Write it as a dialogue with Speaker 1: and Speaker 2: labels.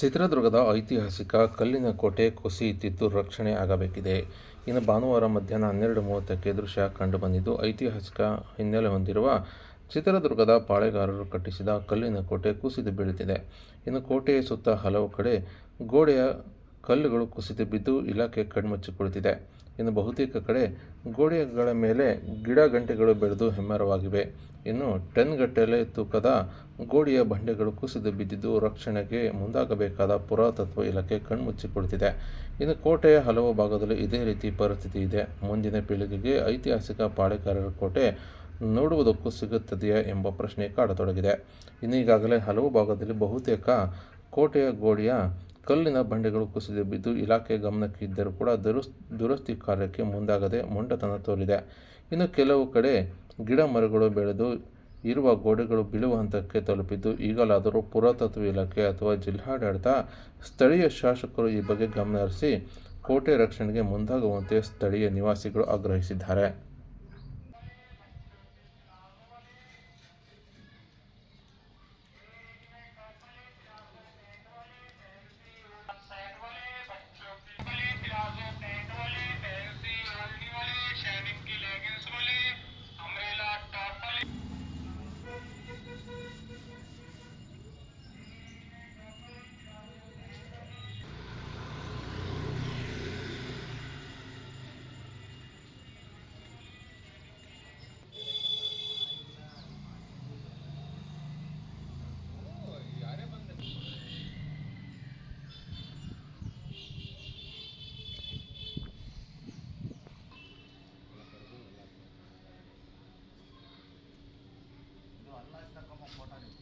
Speaker 1: ಚಿತ್ರದುರ್ಗದ ಐತಿಹಾಸಿಕ ಕಲ್ಲಿನ ಕೋಟೆ ಕುಸಿಯುತ್ತಿದ್ದು ರಕ್ಷಣೆ ಆಗಬೇಕಿದೆ. ಇನ್ನು ಭಾನುವಾರ ಮಧ್ಯಾಹ್ನ ಹನ್ನೆರಡು ಮೂವತ್ತಕ್ಕೆ ದೃಶ್ಯ ಕಂಡುಬಂದಿದ್ದು, ಐತಿಹಾಸಿಕ ಹಿನ್ನೆಲೆ ಹೊಂದಿರುವ ಚಿತ್ರದುರ್ಗದ ಪಾಳೆಗಾರರು ಕಟ್ಟಿಸಿದ ಕಲ್ಲಿನ ಕೋಟೆ ಕುಸಿದು ಬೀಳುತ್ತಿದೆ. ಇನ್ನು ಕೋಟೆಯ ಸುತ್ತ ಹಲವು ಕಡೆ ಗೋಡೆಯ ಕಲ್ಲುಗಳು ಕುಸಿದು ಬಿದ್ದು ಇಲಾಖೆ ಕಣ್ಮುಚ್ಚಿ ಕುಳಿತಿದೆ ಇನ್ನು ಬಹುತೇಕ ಕಡೆ ಗೋಡೆಗಳ ಮೇಲೆ ಗಿಡ ಗಂಟೆಗಳು ಬೆಳೆದು ಹೆಮ್ಮರವಾಗಿವೆ. ಇನ್ನು ಟನ್ಗಟ್ಟಲೆ ತೂಕದ ಗೋಡೆಯ ಬಂಡೆಗಳು ಕುಸಿದು ಬಿದ್ದಿದ್ದು ರಕ್ಷಣೆಗೆ ಮುಂದಾಗಬೇಕಾದ ಪುರಾತತ್ವ ಇಲಾಖೆ ಕಣ್ಮುಚ್ಚಿ ಕುಳಿತಿದೆ ಇನ್ನು ಕೋಟೆಯ ಹಲವು ಭಾಗದಲ್ಲಿ ಇದೇ ರೀತಿ ಪರಿಸ್ಥಿತಿ ಇದೆ. ಮುಂದಿನ ಪೀಳಿಗೆಗೆ ಐತಿಹಾಸಿಕ ಪಾಳೆಕಾರರ ಕೋಟೆ ನೋಡುವುದಕ್ಕೂ ಸಿಗುತ್ತದೆಯೇ ಎಂಬ ಪ್ರಶ್ನೆ ಕಾಡತೊಡಗಿದೆ. ಇನ್ನು ಈಗಾಗಲೇ ಹಲವು ಭಾಗದಲ್ಲಿ ಬಹುತೇಕ ಕೋಟೆಯ ಗೋಡೆಯ ಕಲ್ಲಿನ ಬಂಡೆಗಳು ಕುಸಿದು ಬಿದ್ದು ಇಲಾಖೆ ಗಮನಕ್ಕೆ ಇದ್ದರೂ ಕೂಡ ದುರಸ್, ದುರಸ್ತಿ ಕಾರ್ಯಕ್ಕೆ ಮುಂದಾಗದೆ ಮೊಂಡತನ ತೋರಿದೆ. ಇನ್ನು ಕೆಲವು ಕಡೆ ಗಿಡ ಮರಗಳು ಬೆಳೆದು ಇರುವ ಗೋಡೆಗಳು ಬೀಳುವ ಹಂತಕ್ಕೆ ತಲುಪಿದ್ದು, ಈಗಲಾದರೂ ಪುರಾತತ್ವ ಇಲಾಖೆ ಅಥವಾ ಜಿಲ್ಲಾಡಳಿತ, ಸ್ಥಳೀಯ ಶಾಸಕರು ಈ ಬಗ್ಗೆ ಗಮನ ಹರಿಸಿ ಕೋಟೆ ರಕ್ಷಣೆಗೆ ಮುಂದಾಗುವಂತೆ ಸ್ಥಳೀಯ ನಿವಾಸಿಗಳು ಆಗ್ರಹಿಸಿದ್ದಾರೆ. from